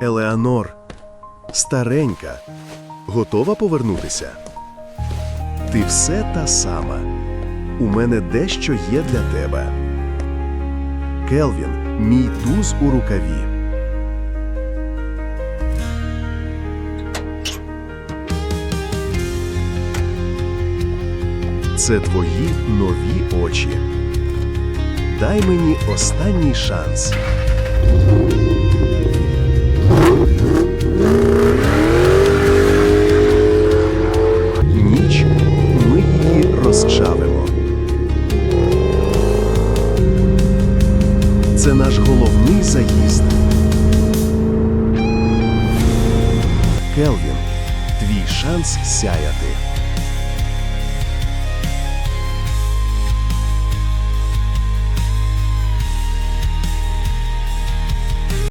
Елеонор, старенька, готова повернутися? Ти все та сама. У мене дещо є для тебе. Келвін, мій туз у рукаві. Це твої нові очі. Дай мені останній шанс. Це наш головний заїзд. Келвін, твій шанс сяяти.